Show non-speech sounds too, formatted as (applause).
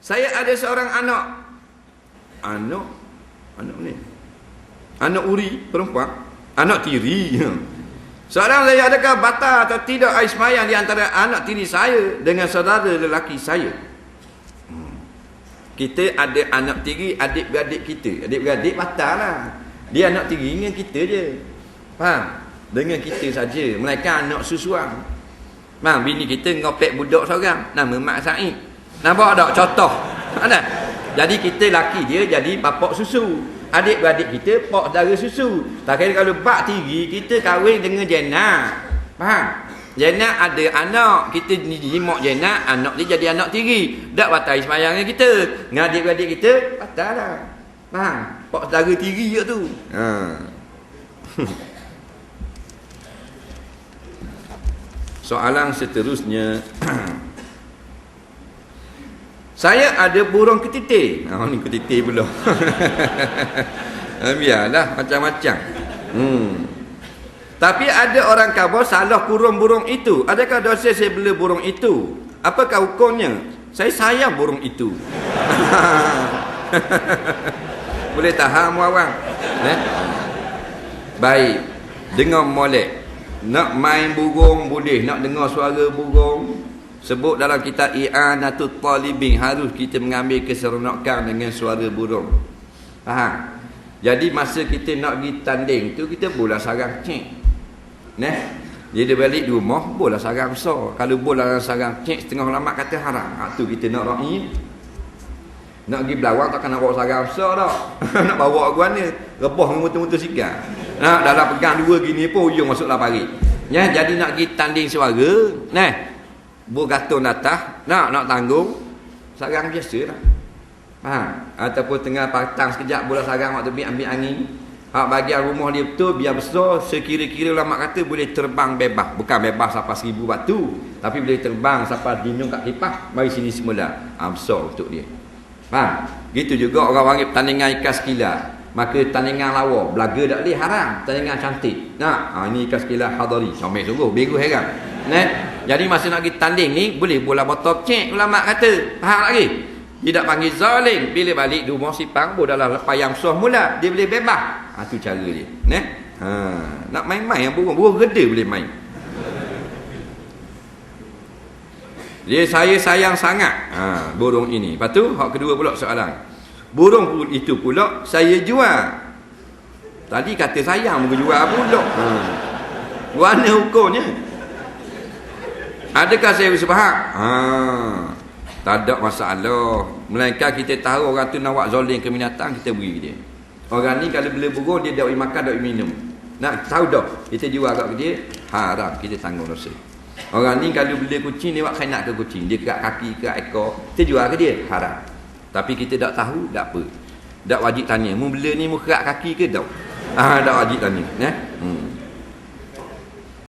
Saya ada seorang anak. Anak? Anak ni? Anak uri, perempuan. Anak tiri. (laughs) Seorang saya adakah batal atau tidak air semayang di antara anak tiri saya dengan saudara lelaki saya? Hmm. Kita ada anak tiri, adik-beradik kita. Adik-beradik batal lah. Dia anak tiri dengan kita je. Faham? Dengan kita saja. Mereka anak susuan. Faham? Bini kita ngopek budak seorang. Nama Mak Said. Nampak tak? Contoh. Ada? Jadi kita laki dia jadi bapak susu. Adik-beradik kita pak saudara susu. Tak kira kalau bak tiri, kita kahwin dengan Jenna. Faham? Jenna ada anak. Kita jimak Jenna, anak dia jadi anak tiri. Tak batal semayangnya kita. Dengan adik-beradik kita, batal lah. Faham? Pak saudara tiri je tu. Ha. Soalan seterusnya. Saya ada burung ketitik. Oh ni ketitik pula. (laughs) Biarlah macam-macam. Hmm. Tapi ada orang kabur salah kurung burung itu. Adakah dosa saya bela burung itu? Apakah hukumnya? Saya sayang burung itu. (laughs) Boleh tahan awang. Eh? Baik. Dengar molek. Nak main burung boleh. Nak dengar suara burung Sebut dalam kitab I'anatul Talibin harus kita mengambil keseronokan dengan suara burung. Faham? Jadi masa kita nak pergi tanding tu kita bola sarang cek. Neh. Dia balik di rumah bola sarang besar. Kalau bola sarang cek setengah lama kata haram. Ha, tu kita nak ra'i. Nak pergi belawang tak kena bawa sarang besar dah. (laughs) nak bawa ke mana? Rebah dengan motor-motor sikap. Nak dalam pegang dua gini pun ujung masuklah pari. Ya, jadi nak pergi tanding suara. Neh. Bergatun atas Nak nak tanggung Sarang biasa lah ha? Ataupun tengah patang sekejap Bola sarang waktu ambil, ambil angin. Hak bagian rumah dia betul Biar besar Sekira-kira ulama kata Boleh terbang bebas. Bukan bebas sampai seribu batu Tapi boleh terbang sampai dinung kat kipas. Mari sini semula. Ha, Besar untuk dia. Ha? Gitu juga orang wangi pertandingan ikan sekilas. Maka tandingan lawa Belaga tak boleh haram. Tandingan cantik. Nah, ha, Ini ikan sekilas hadari Sampai sungguh Biru heran jadi masa nak pergi tanding ni boleh bola botol cek ulama kata. Faham lagi? Tidak panggil zalim bila balik di rumah sipang bo dalam payang suah mula dia boleh bebas. Ha tu cara dia. Neh. Ha nak main-main yang burung burung gede boleh main. Dia saya sayang sangat ha, burung ini. Lepas tu, hak kedua pula soalan. Burung itu pula saya jual. Tadi kata sayang, mungkin jual pula. Ha. Mana hukumnya? Adakah saya bisa faham? Ha. Tak ada masalah. Melainkan kita tahu orang tu nak buat zolim ke binatang, kita beri dia. Orang ni kalau beli burung, dia dah makan, dah minum. Nak tahu dah. Kita jual kat dia, haram. Kita tanggung dosa. Orang ni kalau beli kucing, dia buat kainak ke kucing. Dia kerak kaki, kerak ekor. Kita jual ke dia, haram. Tapi kita tak tahu, tak apa. Tak wajib tanya. Mu beli ni, mu kaki ke tak? Ah, tak wajib tanya. Eh? Hmm.